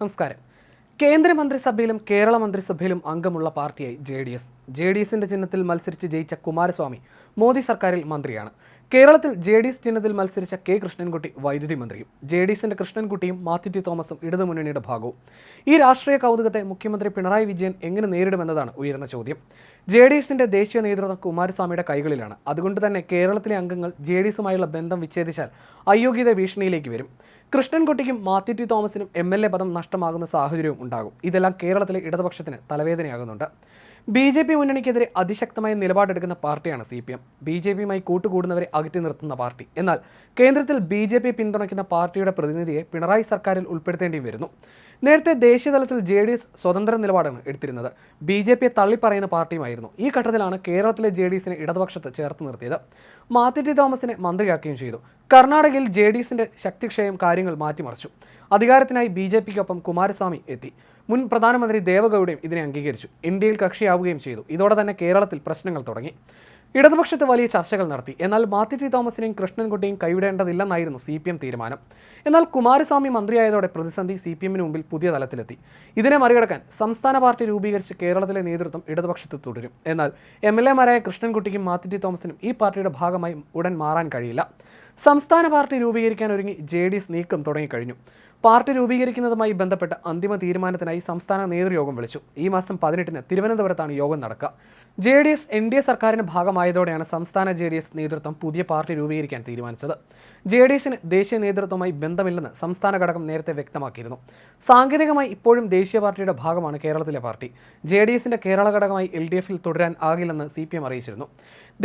നമസ്കാരം. കേന്ദ്രമന്ത്രിസഭയിലും കേരള മന്ത്രിസഭയിലും അംഗമുള്ള പാർട്ടിയായി J D S. J D എസിന്റെ ചിഹ്നത്തിൽ മത്സരിച്ച് ജയിച്ച കുമാരസ്വാമി മോദി സർക്കാരിൽ മന്ത്രിയാണ്. കേരളത്തിൽ ജെ ഡി എസ് ചിഹ്നത്തിൽ മത്സരിച്ച കെ കൃഷ്ണൻകുട്ടി വൈദ്യുതി മന്ത്രിയും ജെ ഡി എസിന്റെ കൃഷ്ണൻകുട്ടിയും മാത്യു ടി തോമസും ഇടതുമുന്നണിയുടെ ഭാഗവും. ഈ രാഷ്ട്രീയ കൗതുകത്തെ മുഖ്യമന്ത്രി പിണറായി വിജയൻ എങ്ങനെ നേരിടുമെന്നതാണ് ഉയർന്ന ചോദ്യം. ജെ ഡി എസിന്റെ ദേശീയ നേതൃത്വം കുമാരസ്വാമിയുടെ കൈകളിലാണ്. അതുകൊണ്ട് തന്നെ കേരളത്തിലെ അംഗങ്ങൾ ജെ ഡി എസുമായുള്ള ബന്ധം വിച്ഛേദിച്ചാൽ അയോഗ്യത ഭീഷണിയിലേക്ക് വരും. കൃഷ്ണൻകുട്ടിക്കും മാത്യു ടി തോമസിനും എം എൽ എ പദം നഷ്ടമാകുന്ന സാഹചര്യവും ഉണ്ടാകും. ഇതെല്ലാം കേരളത്തിലെ ഇടതുപക്ഷത്തിന് തലവേദനയാകുന്നുണ്ട്. ബി ജെ പി മുന്നണിക്കെതിരെ അതിശക്തമായ നിലപാടെടുക്കുന്ന പാർട്ടിയാണ് C P M. B J പിയുമായി കൂട്ടുകൂടുന്നവരെ അകറ്റി നിർത്തുന്ന പാർട്ടി. എന്നാൽ കേന്ദ്രത്തിൽ ബി ജെ പി പിന്തുണയ്ക്കുന്ന പാർട്ടിയുടെ പ്രതിനിധിയെ പിണറായി സർക്കാരിൽ ഉൾപ്പെടുത്തേണ്ടി വരുന്നു. നേരത്തെ ദേശീയതലത്തിൽ ജെ ഡി എസ് സ്വതന്ത്ര നിലപാടാണ് എടുത്തിരുന്നത്. ബി ജെ പിയെ തള്ളിപ്പറയുന്ന പാർട്ടിയുമായിരുന്നു. ഈ ഘട്ടത്തിലാണ് കേരളത്തിലെ ജെ ഡി എസിനെ ഇടതുപക്ഷത്ത് ചേർത്ത് നിർത്തിയത്. മാത്യു തോമസിനെ മന്ത്രിയാക്കുകയും ചെയ്തു. കർണാടകയിൽ ജെ ഡി എസിന്റെ ശക്തിക്ഷയം കാര്യങ്ങൾ മാറ്റിമറിച്ചു. അധികാരത്തിനായി ബി ജെ പിക്കൊപ്പം കുമാരസ്വാമി എത്തി. മുൻ പ്രധാനമന്ത്രി ദേവഗൌഡയും ഇതിനെ അംഗീകരിച്ചു. ഇന്ത്യയിൽ കക്ഷിയാവുകയും ചെയ്തു. ഇതോടെ തന്നെ കേരളത്തിൽ പ്രശ്നങ്ങൾ തുടങ്ങി. ഇടതുപക്ഷത്ത് വലിയ ചർച്ചകൾ നടത്തി. എന്നാൽ മാത്യു ടി തോമസിനെയും കൃഷ്ണൻകുട്ടിയും കൈവിടേണ്ടതില്ലെന്നായിരുന്നു സി പി എം തീരുമാനം. എന്നാൽ കുമാരസ്വാമി മന്ത്രിയായതോടെ പ്രതിസന്ധി സി പി എമ്മിന് മുമ്പിൽ പുതിയ തലത്തിലെത്തി. ഇതിനെ മറികടക്കാൻ സംസ്ഥാന പാർട്ടി രൂപീകരിച്ച് കേരളത്തിലെ നേതൃത്വം ഇടതുപക്ഷത്ത് തുടരും. എന്നാൽ എം എൽ എമാരായ കൃഷ്ണൻകുട്ടിക്കും മാത്യു ടി തോമസിനും ഈ പാർട്ടിയുടെ ഭാഗമായി ഉടൻ മാറാൻ കഴിയില്ല. സംസ്ഥാന പാർട്ടി രൂപീകരിക്കാൻ ഒരുങ്ങി ജെ ഡി എസ് നീക്കം തുടങ്ങിക്കഴിഞ്ഞു. പാർട്ടി രൂപീകരിക്കുന്നതുമായി ബന്ധപ്പെട്ട് അന്തിമ തീരുമാനത്തിനായി സംസ്ഥാന നേതൃയോഗം വിളിച്ചു. ഈ മാസം പതിനെട്ടിന് തിരുവനന്തപുരത്താണ് യോഗം നടക്കുക. J D S N D A സർക്കാരിന് ഭാഗമായതോടെയാണ് സംസ്ഥാന ജെ ഡി എസ് നേതൃത്വം പുതിയ പാർട്ടി രൂപീകരിക്കാൻ തീരുമാനിച്ചത്. ജെ ഡി എസിന് ദേശീയ നേതൃത്വവുമായി ബന്ധമില്ലെന്ന് സംസ്ഥാന ഘടകം നേരത്തെ വ്യക്തമാക്കിയിരുന്നു. സാങ്കേതികമായി ഇപ്പോഴും ദേശീയ പാർട്ടിയുടെ ഭാഗമാണ് കേരളത്തിലെ പാർട്ടി. ജെ ഡി എസിന്റെ കേരള ഘടകമായി എൽ ഡി എഫിൽ തുടരാൻ ആകില്ലെന്ന് സി പി എം അറിയിച്ചിരുന്നു.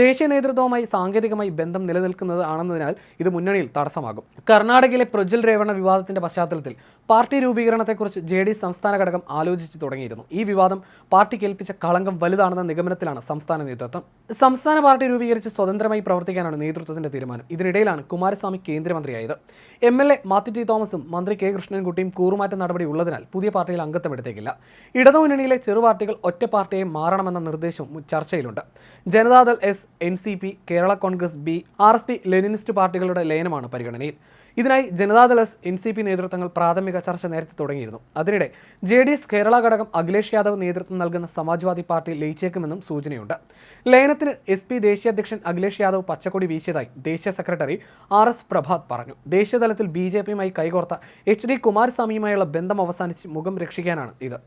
ദേശീയ നേതൃത്വവുമായി സാങ്കേതികമായി ബന്ധം നിലനിൽക്കുന്നത് ആണെന്നതിനാൽ ഇത് മുന്നണിയിൽ തടസ്സമാകും. കർണാടകയിലെ പ്രജ്വൽ രേവണ വിവാദത്തിന്റെ പശ്ചാത്തലത്തിൽ പാർട്ടി രൂപീകരണത്തെക്കുറിച്ച് ജെ ഡി സംസ്ഥാന ഘടകം ആലോചിച്ചു തുടങ്ങിയിരുന്നു. ഈ വിവാദം പാർട്ടിക്ക് ഏൽപ്പിച്ച കളങ്കം വലുതാണെന്ന നിഗമനത്തിലാണ് സംസ്ഥാന നേതൃത്വം. സംസ്ഥാന പാർട്ടി രൂപീകരിച്ച് സ്വതന്ത്രമായി പ്രവർത്തിക്കാനാണ് നേതൃത്വത്തിന്റെ തീരുമാനം. ഇതിനിടയിലാണ് Kumaraswamy കേന്ദ്രമന്ത്രിയായത്. M L A Mathew T തോമസും മന്ത്രി കെ കൃഷ്ണൻകുട്ടിയും കൂറുമാറ്റ നടപടി ഉള്ളതിനാൽ പുതിയ പാർട്ടിയിൽ അംഗത്വം എടുത്തേക്കില്ല. ഇടതുമുന്നണിയിലെ ചെറു പാർട്ടികൾ ഒറ്റ പാർട്ടിയെ മാറണമെന്ന നിർദ്ദേശവും ചർച്ചയിലുണ്ട്. Janata Dal S N C P Kerala Congress B R S P Leninist പാർട്ടികളുടെ ലയനമാണ് പരിഗണനയിൽ. ഇതിനായി Janata Dal S N C P നേതൃത്വങ്ങൾ പ്രാഥമിക ചർച്ച നേരത്തെ തുടങ്ങിയിരുന്നു. അതിനിടെ ജെ ഡി എസ് കേരള ഘടകം അഖിലേഷ് യാദവ് നേതൃത്വം നൽകുന്ന സമാജ്വാദി പാർട്ടി ലയിച്ചേക്കുമെന്നും സൂചനയുണ്ട്. ലയനത്തിന് എസ് പി ദേശീയ അധ്യക്ഷൻ അഖിലേഷ് യാദവ് പച്ചക്കൊടി വീശിയതായി ദേശീയ സെക്രട്ടറി ആർ എസ് പ്രഭാത് പറഞ്ഞു. ദേശീയതലത്തിൽ ബി ജെ പിയുമായി കൈകോർത്ത എച്ച് ഡി കുമാരസ്വാമിയുമായുള്ള ബന്ധം അവസാനിച്ച് മുഖം രക്ഷിക്കാനാണ് ഇത്.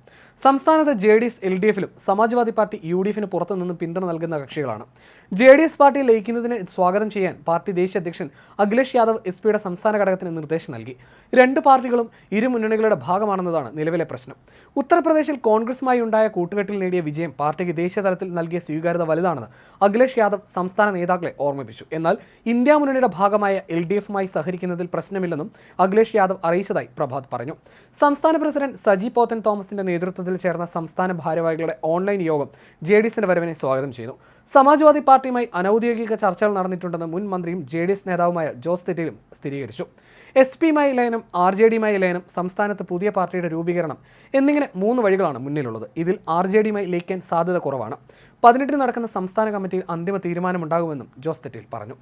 സംസ്ഥാനത്ത് J D S L D എഫിലും സമാജ്വാദി പാർട്ടി യു ഡി എഫിന് പുറത്തുനിന്നും പിന്തുണ നൽകുന്ന കക്ഷികളാണ്. ജെ ഡി എസ് പാർട്ടി ലയിക്കുന്നതിന് സ്വാഗതം ചെയ്യാൻ പാർട്ടി ദേശീയ അധ്യക്ഷൻ അഖിലേഷ് യാദവ് എസ് പിയുടെ സംസ്ഥാന ഘടകത്തിന് നിർദ്ദേശം നൽകി. രണ്ട് പാർട്ടികളും ഇരു മുന്നണികളുടെ ഭാഗമാണെന്നതാണ് നിലവിലെ പ്രശ്നം. ഉത്തർപ്രദേശിൽ കോൺഗ്രസുമായി ഉണ്ടായ കൂട്ടുകെട്ടിൽ നേടിയ വിജയം പാർട്ടിക്ക് ദേശീയ തലത്തിൽ നൽകിയ സ്വീകാര്യത വലുതാണെന്ന് അഖിലേഷ് യാദവ് സംസ്ഥാന നേതാക്കളെ ഓർമ്മിപ്പിച്ചു. എന്നാൽ ഇന്ത്യ മുന്നണിയുടെ ഭാഗമായ എൽ ഡി എഫുമായി സഹകരിക്കുന്നതിൽ പ്രശ്നമില്ലെന്നും അഖിലേഷ് യാദവ് അറിയിച്ചതായി പ്രഭാത് പറഞ്ഞു. സംസ്ഥാന പ്രസിഡന്റ് സജി പോത്തൻ തോമസിന്റെ നേതൃത്വത്തിൽ ചേർന്ന സംസ്ഥാന ഭാരവാഹികളുടെ ഓൺലൈൻ യോഗം ജെ ഡി എസിന്റെ വരവിനെ സ്വാഗതം ചെയ്തു. സമാജ്വാദി പാർട്ടിയുമായി അനൌദ്യോഗിക ചർച്ചകൾ നടന്നിട്ടുണ്ടെന്ന് മുൻ മന്ത്രിയും ജെ ഡി എസ് നേതാവുമായ ജോസ് തെറ്റിലും സ്ഥിരീകരിച്ചു. എസ് പിയുമായി ലയനം ആർ ജെ ഡിയുമായി ലയനം സംസ്ഥാനത്ത് പുതിയ പാർട്ടിയുടെ രൂപീകരണം എന്നിങ്ങനെ മൂന്ന് വഴികളാണ് മുന്നിലുള്ളത്. ഇതിൽ ആർ ജെ ഡിയുമായി ലയിക്കാൻ സാധ്യത കുറവാണ്. പതിനെട്ടിന് നടക്കുന്ന സംസ്ഥാന കമ്മിറ്റിയിൽ അന്തിമ തീരുമാനമുണ്ടാകുമെന്നും ജോസ് തെറ്റിൽ പറഞ്ഞു.